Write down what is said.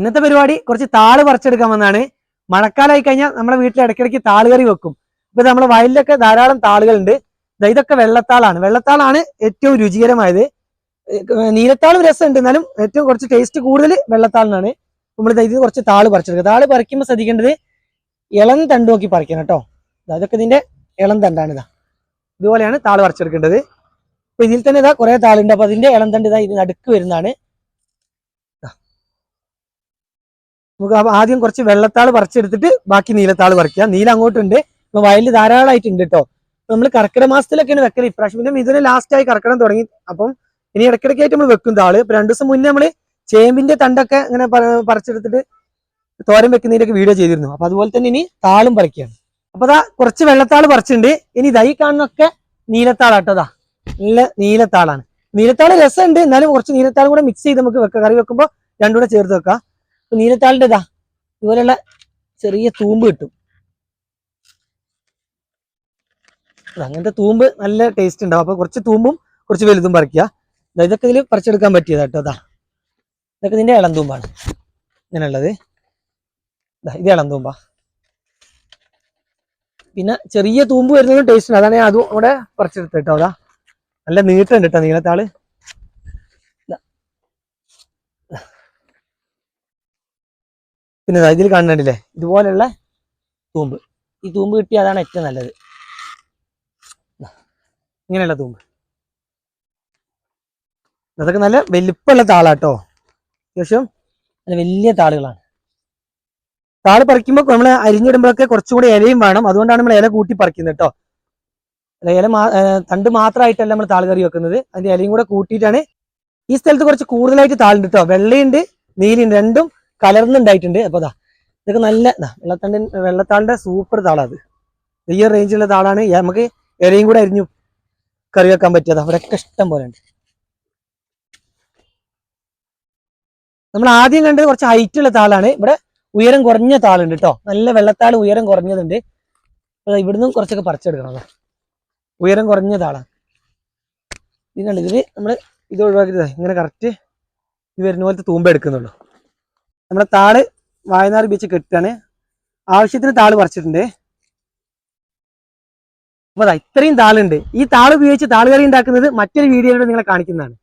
ഇന്നത്തെ പരിപാടി കുറച്ച് താൾ പറിച്ചെടുക്കാൻ വന്നാണ് മഴക്കാലമായി കഴിഞ്ഞാൽ നമ്മുടെ വീട്ടിൽ ഇടയ്ക്കിടയ്ക്ക് താൾ കറി വെക്കും ഇപ്പൊ നമ്മുടെ വയലിലൊക്കെ ധാരാളം താളുകളുണ്ട്. ഇതൊക്കെ വെള്ളത്താളാണ്. വെള്ളത്താളാണ് ഏറ്റവും രുചികരമായത്. നീലത്താളും രസമുണ്ട്. എന്നാലും ഏറ്റവും കുറച്ച് ടേസ്റ്റ് കൂടുതൽ വെള്ളത്താളിനാണ്. നമ്മൾ ഇത് കുറച്ച് താൾ പറിച്ചെടുക്കുക. താൾ പറിക്കുമ്പോൾ ശ്രദ്ധിക്കേണ്ടത് ഇളം തണ്ട് നോക്കി പറിക്കണം കേട്ടോ. അതൊക്കെ ഇതിന്റെ ഇളം തണ്ടാണ് ഇതാ. ഇതുപോലെയാണ് താൾ പറിച്ചെടുക്കേണ്ടത്. അപ്പൊ ഇതിൽ തന്നെ ഇതാ കുറെ താളുണ്ട്. അപ്പൊ അതിന്റെ ഇളം തണ്ട് ഇതാ ഇത് നടുക്ക് വരുന്നതാണ്. നമുക്ക് ആദ്യം കുറച്ച് വെള്ളത്താൾ പറിച്ചെടുത്തിട്ട് ബാക്കി നീലത്താൾ പറിക്കുക. നീല അങ്ങോട്ടുണ്ട്. അപ്പൊ വയലിൽ ധാരാളമായിട്ടുണ്ട് കേട്ടോ നമ്മൾ കർക്കിടക മാസത്തിലൊക്കെയാണ് വെക്കൽ ഇപ്രാവശ്യം പിന്നെ ഇതിന് ലാസ്റ്റ് ആയി കർക്കിടം തുടങ്ങി. അപ്പം ഇനി ഇടയ്ക്കിടയ്ക്കായിട്ട് നമ്മൾ വെക്കും താൾ. ഇപ്പൊ രണ്ടു ദിവസം മുന്നേ നമ്മൾ ചേമ്പിന്റെ തണ്ടൊക്കെ ഇങ്ങനെ പറിച്ചെടുത്തിട്ട് തോരൻ വെക്കുന്നതിന്റെയൊക്കെ വീഡിയോ ചെയ്തിരുന്നു. അപ്പൊ അതുപോലെ തന്നെ ഇനി താളും പറിക്കുകയാണ്. അപ്പൊ അതാ കുറച്ച് വെള്ളത്താൾ പറിച്ചിട്ടുണ്ട്. ഇനി ദൈ കാണുന്നൊക്കെ നീലത്താളാട്ടോ അതാ നല്ല നീലത്താളാണ്. നീലത്താൾ രസമുണ്ട്. എന്നാലും കുറച്ച് നീലത്താളും കൂടെ മിക്സ് ചെയ്ത് നമുക്ക് വെക്കാം. കറി വെക്കുമ്പോൾ രണ്ടും കൂടെ ചേർത്ത് വെക്കാം. അപ്പൊ നീലത്താളിന്റെ ഇതാ ഇതുപോലെയുള്ള ചെറിയ തൂമ്പ് കിട്ടും. അങ്ങനത്തെ തൂമ്പ് നല്ല ടേസ്റ്റ് ഉണ്ടാവും. അപ്പൊ കുറച്ച് തൂമ്പും കുറച്ച് വലുതും പറിക്കുക. ഇതൊക്കെ ഇതിൽ പറിച്ചെടുക്കാൻ പറ്റിയതാ കേട്ടോ അതാ ഇതൊക്കെ ഇതിന്റെ ഇളം തൂമ്പാണ്. ഇങ്ങനെയുള്ളത്. ഇത് ഇളം തൂമ്പാ. പിന്നെ ചെറിയ തൂമ്പ് വരുന്നതും ടേസ്റ്റ് ഉണ്ട്. അതാണ് അതും കൂടെ പറിച്ചെടുത്ത് കേട്ടോ അതാ നല്ല നീട്ടുണ്ട് കേട്ടോ നീളത്താൾ പിന്നെ ഇതിൽ കാണുന്നുണ്ടല്ലേ ഇതുപോലെയുള്ള തൂമ്പ്. ഈ തൂമ്പ് കിട്ടിയ അതാണ് ഏറ്റവും നല്ലത്. ഇങ്ങനെയുള്ള തൂമ്പ്. അതൊക്കെ നല്ല വലിപ്പമുള്ള താളാട്ടോ. അത്യാവശ്യം നല്ല വലിയ താളുകളാണ്. താൾ പറിക്കുമ്പോൾ നമ്മൾ അരിഞ്ഞിടുമ്പോഴൊക്കെ കുറച്ചും കൂടി ഇലയും വേണം. അതുകൊണ്ടാണ് നമ്മൾ ഇല കൂട്ടി പറിക്കുന്നത് കേട്ടോ അല്ല ഇല തണ്ട് മാത്രമായിട്ടല്ല നമ്മൾ താൾ കറി വെക്കുന്നത്. അതിന്റെ ഇലയും കൂടെ കൂട്ടിയിട്ടാണ് ഈ സ്ഥലത്ത് കുറച്ച് കൂടുതലായിട്ട് താളുണ്ട് കേട്ടോ വെള്ളയുണ്ട് നീലുണ്ട് രണ്ടും കലർന്നുണ്ടായിട്ടുണ്ട്. അപ്പൊ അതാ ഇതൊക്കെ നല്ല വെള്ളത്തണ്ട് വെള്ളത്താളിന്റെ സൂപ്പർ താളാത് വലിയ റേഞ്ചിലുള്ള താളാണ്. നമുക്ക് ഇലയും കൂടെ അരിഞ്ഞു കറി വെക്കാൻ പറ്റിയത് അവിടെയൊക്കെ ഇഷ്ടം പോലെ ഉണ്ട്. നമ്മൾ ആദ്യം കണ്ടത് കുറച്ച് ഹൈറ്റ് ഉള്ള താളാണ്. ഇവിടെ ഉയരം കുറഞ്ഞ താളുണ്ട് കേട്ടോ നല്ല വെള്ളത്താൾ ഉയരം കുറഞ്ഞതുണ്ട്. ഇവിടുന്ന് കുറച്ചൊക്കെ പറിച്ചെടുക്കണം അതാ ഉയരം കുറഞ്ഞ താളാണ് ഇത് കണ്ട് ഇതിന് നമ്മൾ ഇത് ഒഴിവാക്കിയത് ഇങ്ങനെ കറക്റ്റ് ഇത് വരുന്ന പോലത്തെ തൂമ്പ എടുക്കുന്നുള്ളൂ. നമ്മുടെ താൾ വായനാർ ബീച്ച് കെട്ടാണ് ആവശ്യത്തിന് താൾ പറിച്ചിട്ടുണ്ട്. അപ്പൊ ഇത്രയും താളുണ്ട്. ഈ താൾ ഉപയോഗിച്ച് താളുകറി ഉണ്ടാക്കുന്നത് മറ്റൊരു വീഡിയോയിലൂടെ നിങ്ങളെ കാണിക്കുന്നതാണ്.